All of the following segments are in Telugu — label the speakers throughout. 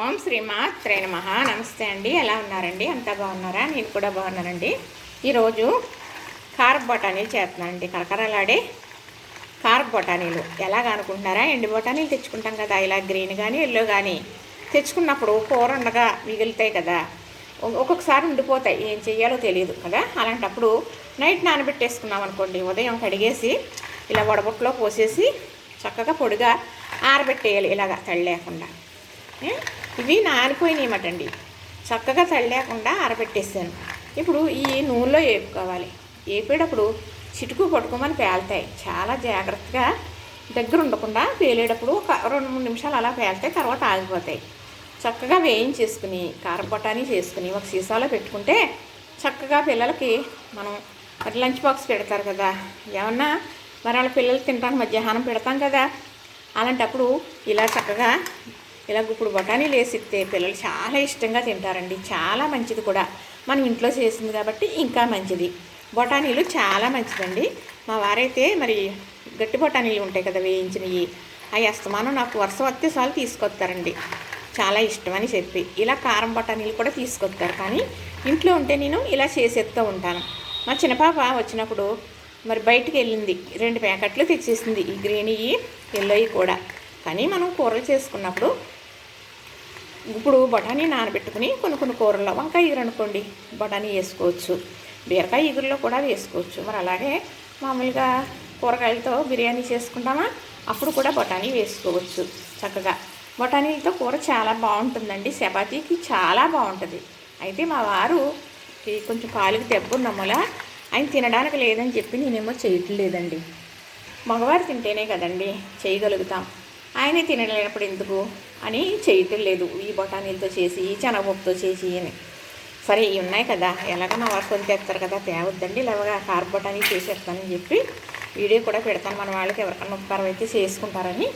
Speaker 1: ఓం శ్రీమాత్రే నమ. నమస్తే అండి. ఎలా ఉన్నారండి? అంతా బాగున్నారా? నేను కూడా బాగున్నానండి. ఈరోజు కార బఠానీలు చేస్తున్నానండి కరకరలాడే కార బఠానీలు. ఎలాగ అనుకుంటున్నారా? ఎండి బఠానీలు తెచ్చుకుంటాం కదా. ఇలా గ్రీన్ కానీ ఎల్లో కానీ తెచ్చుకున్నప్పుడు కూర ఉండగా మిగులుతాయి కదా. ఒ- ఒక్కొక్కసారి ఉండిపోతాయి. ఏం చెయ్యాలో తెలియదు కదా. అలాంటప్పుడు నైట్ నానబెట్టేసుకున్నాం అనుకోండి. ఉదయం కడిగేసి ఇలా వడబుట్టలో పోసేసి చక్కగా పొడిగా ఆరబెట్టేయాలి. ఇలాగా తడి లేకుండా. ఇవి నానిపోయినాయన్నమాట అండి. చక్కగా చల్లేకుండా ఆరబెట్టేసాను. ఇప్పుడు ఈ నూనెలో వేపుకోవాలి. వేపేటప్పుడు చిటుకు పట్టుకోమని పేలుతాయి. చాలా జాగ్రత్తగా దగ్గర ఉండకుండా పేలేటప్పుడు ఒక రెండు మూడు నిమిషాలు అలా పేలుతాయి. తర్వాత ఆగిపోతాయి. చక్కగా వేయించేసుకుని కారపొటాని చేసుకుని ఒక సీసాలో పెట్టుకుంటే చక్కగా పిల్లలకి మనం మరి లంచ్ బాక్స్ పెడతారు కదా. ఏమన్నా మరి వాళ్ళ పిల్లలు తినడానికి మధ్యాహ్నం పెడతాం కదా. అలాంటప్పుడు ఇలా చక్కగా ఇలాగ ఇప్పుడు బఠానీలు వేసిస్తే పిల్లలు చాలా ఇష్టంగా తింటారండి. చాలా మంచిది కూడా. మనం ఇంట్లో చేసింది కాబట్టి ఇంకా మంచిది. బఠానీలు చాలా మంచిదండి. మా వారైతే మరి గట్టి బఠానీలు ఉంటాయి కదా వేయించినవి. అవి అస్తమానం నాకు వరుస వస్తే తీసుకొస్తారండి. చాలా ఇష్టమని చెప్పి. ఇలా కారం బఠానీలు కూడా తీసుకొస్తారు. కానీ ఇంట్లో ఉంటే నేను ఇలా చేసేస్తూ ఉంటాను. మా చిన్నపాప వచ్చినప్పుడు మరి బయటికి వెళ్ళింది. రెండు ప్యాకెట్లు తెచ్చేసింది. ఈ గ్రీన్ ఎల్లోయి కూడా. కానీ మనం కూరలు చేసుకున్నప్పుడు ఇప్పుడు బఠానీ నానబెట్టుకుని కొన్ని కొన్ని కూరల్లో వంకాయ ఇగురు అనుకోండి బఠానీ వేసుకోవచ్చు బీరకాయ ఇగురులో కూడా వేసుకోవచ్చు. మరి అలాగే మామూలుగా కూరగాయలతో బిర్యానీ చేసుకుంటామా? అప్పుడు కూడా బఠానీ వేసుకోవచ్చు చక్కగా. బఠానీలతో కూర చాలా బాగుంటుందండి చపాతీకి చాలా బాగుంటుంది. అయితే మా వారు కొంచెం కాలుకి దెబ్బున్న మూల ఆయన తినడానికి లేదని చెప్పి నేనేమో చేయట్లేదండి. మగవారు తింటేనే కదండి చేయగలుగుతాం. ఆయనే తినలేనప్పుడు ఎందుకు అని చేయటం లేదు. ఈ బఠానీలతో చేసి ఈ శనగపప్పుతో చేసి అని. సరే ఇవి ఉన్నాయి కదా. ఎలాగైనా మా వారు కొని తెస్తారు కదా. తేవద్దండి. లేవగా కార్ బఠానీ చేసేస్తానని చెప్పి వీడియో కూడా పెడతాను. మన వాళ్ళకి ఎవరికన్నా ఉపకారం అయితే చేసుకుంటారని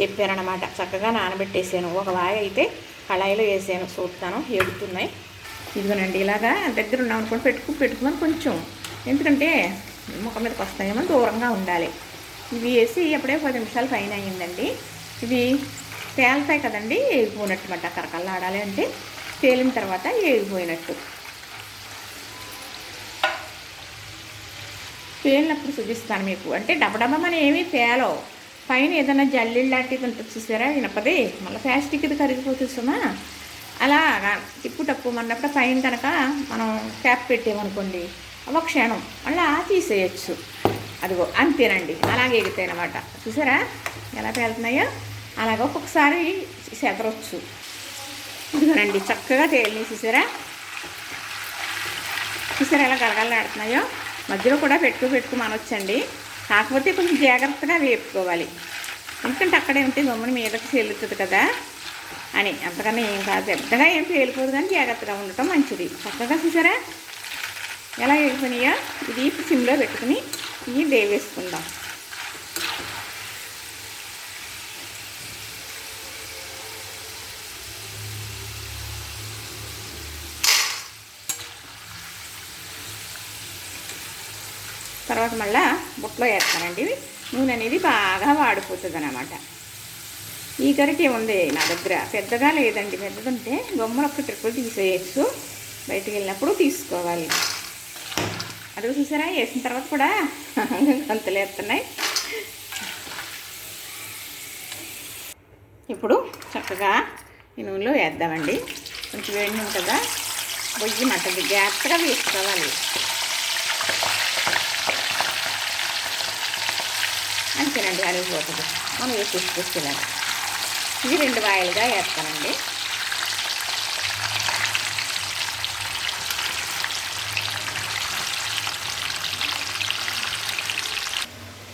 Speaker 1: చెప్పారనమాట చక్కగా నానబెట్టేసాను. ఒక వాయి అయితే కళాయిలో వేసాను. చూస్తాను. ఎగుతున్నాయి ఇదిగోనండి ఇలాగా దగ్గర ఉన్నాం అనుకోండి. పెట్టుకు పెట్టుకున్నాను కొంచెం. ఎందుకంటే ముఖం మీదకి వస్తాయేమో దూరంగా ఉండాలి. ఇవి వేసి అప్పుడే పది నిమిషాలు పైన అయ్యిందండి. ఇవి తేలుతాయి కదండి ఏగిపోయినట్టు మాట కరకల్లా ఆడాలి అంటే తేలిన తర్వాత ఏగిపోయినట్టు పేలినప్పుడు చూపిస్తాను మీకు. అంటే డబడబమని ఏమీ తేలవు. పైన ఏదైనా జల్లి లాంటిది ఉంటుంది చూసారా వినపది? మళ్ళీ ప్లాస్టిక్ది కరిగిపోతుంది సుమా. అలా తిప్పు టప్పు అన్నప్పుడు పైన కనుక మనం క్యాప్ పెట్టామనుకోండి ఒక క్షణం మళ్ళీ తీసేయచ్చు. అదిగో అంతేనండి. అలాగే ఎగుతాయి అనమాట చూసారా? ఎలా పేలుతున్నాయో అలాగ ఒక్కొక్కసారి చెదరొచ్చు. ఇదిగోనండి చక్కగా తేలి చూసారా? చూసారా ఎలా గలగలాడుతున్నాయో మధ్యలో కూడా పెట్టుకు పెట్టుకు మనొచ్చండి. కాకపోతే కొంచెం జాగ్రత్తగా వేపుకోవాలి. ఎందుకంటే అక్కడే ఉంటే గమ్మున మీదకి చెల్లుతుంది కదా అని. అంతకన్నా ఏం కాదు. పెద్దగా ఏం పేలిపోదు కానీ జాగ్రత్తగా ఉండటం మంచిది. చక్కగా చూసారా? ఎలా వెళ్ళిపోయినాయో ఇది ఇప్పుడు సిమ్లో పెట్టుకుని ఇవి వేవేసుకుందాం తర్వాత మళ్ళా బుట్టలో వేస్తానండి. నూనె అనేది బాగా వాడిపోతుంది అనమాట ఈ గరిటె ఉంది నా దగ్గర. పెద్దగా లేదండి. పెద్దదంటే గమ్మున ఒక ట్రిప్పులు తీసేయచ్చు. బయటికి వెళ్ళినప్పుడు తీసుకోవాలి. అది చూసారా? వేసిన తర్వాత కూడా గంతులు వేస్తున్నాయి ఇప్పుడు చక్కగా ఈ నూనెలో వేద్దామండి. కొంచెం వేడి నూనె కదా? బొయ్యి మట్టది జాగ్రత్తగా వేసుకోవాలి. అంతేనండి అరిగిపోతుంది. మనం వేసి తీసుకొచ్చేదాన్ని ఇది రెండు వాయిలుగా వేస్తానండి.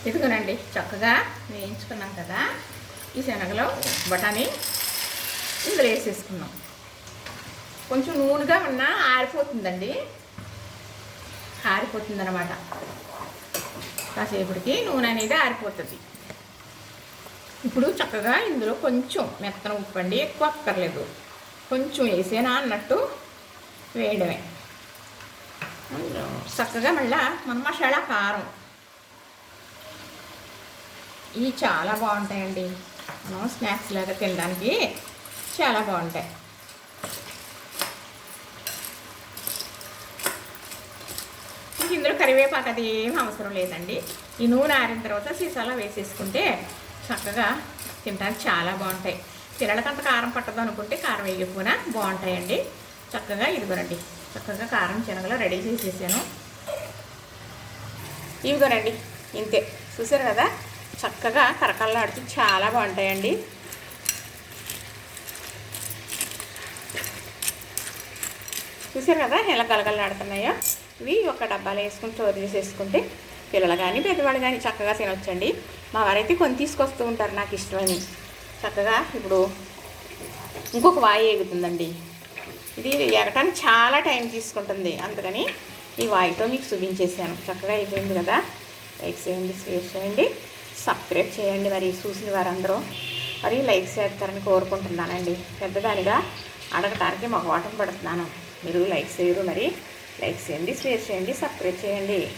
Speaker 1: ఇదిగోనండి చక్కగా వేయించుకున్నాం కదా. ఈ శనగలో బఠానీ ఇందులో వేసేసుకున్నాం. కొంచెం నూనెగా ఉన్నా ఆరిపోతుందండి. ఆరిపోతుందన్నమాట. కాసేపటికి నూనె అనేది ఆరిపోతుంది. ఇప్పుడు చక్కగా ఇందులో కొంచెం మెత్తన ఉప్పండి ఎక్కువ అక్కర్లేదు. కొంచెం వేసేనా అన్నట్టు వేయడమే. చక్కగా మళ్ళా మన మసాలా కారం ఇవి చాలా బాగుంటాయండి. మనం స్నాక్స్ లాగా తినడానికి చాలా బాగుంటాయి. ఇందులో కరివేపాకు అది ఏం అవసరం లేదండి. ఈ నూనె ఆరిన తర్వాత సీసాలో వేసేసుకుంటే చక్కగా తినడానికి చాలా బాగుంటాయి. పిల్లలకి అంత కారం పట్టదు అనుకుంటే కారం వేయకపోయినా బాగుంటాయండి. చక్కగా ఇదిగోనండి. చక్కగా కారం శనగలో రెడీ చేసేసాను. ఇవిగోనండి ఇంతే. చూసారు కదా? చక్కగా కరకల్లాడుతూ చాలా బాగుంటాయండి. చూసారు కదా ఎలా గలగలలాడుతున్నాయో ఇవి ఒక డబ్బాలో వేసుకుని స్టోర్ చేసేసుకుంటే పిల్లలు కానీ పెద్దవాళ్ళు కానీ చక్కగా తినొచ్చండి. మా వారైతే కొని తీసుకొస్తూ ఉంటారు నాకు ఇష్టమని. చక్కగా ఇప్పుడు ఇంకొక వాయి ఎగుతుందండి ఇది ఎగటానికి చాలా టైం తీసుకుంటుంది. అందుకని ఈ వాయితో మీకు చూపించేశాను. చక్కగా అయిపోయింది కదా? లైక్ చేయండి షేర్ చేయండి సబ్స్క్రైబ్ చేయండి మరి చూసిన వారందరూ. మరి లైక్ చేస్తారని కోరుకుంటున్నానండి. పెద్దదానిగా అడగటానికి మాకు వాటం పడుతున్నాను. మీరు లైక్ చేయరు మరి. లైక్ చేయండి షేర్ చేయండి సబ్స్క్రైబ్ చేయండి.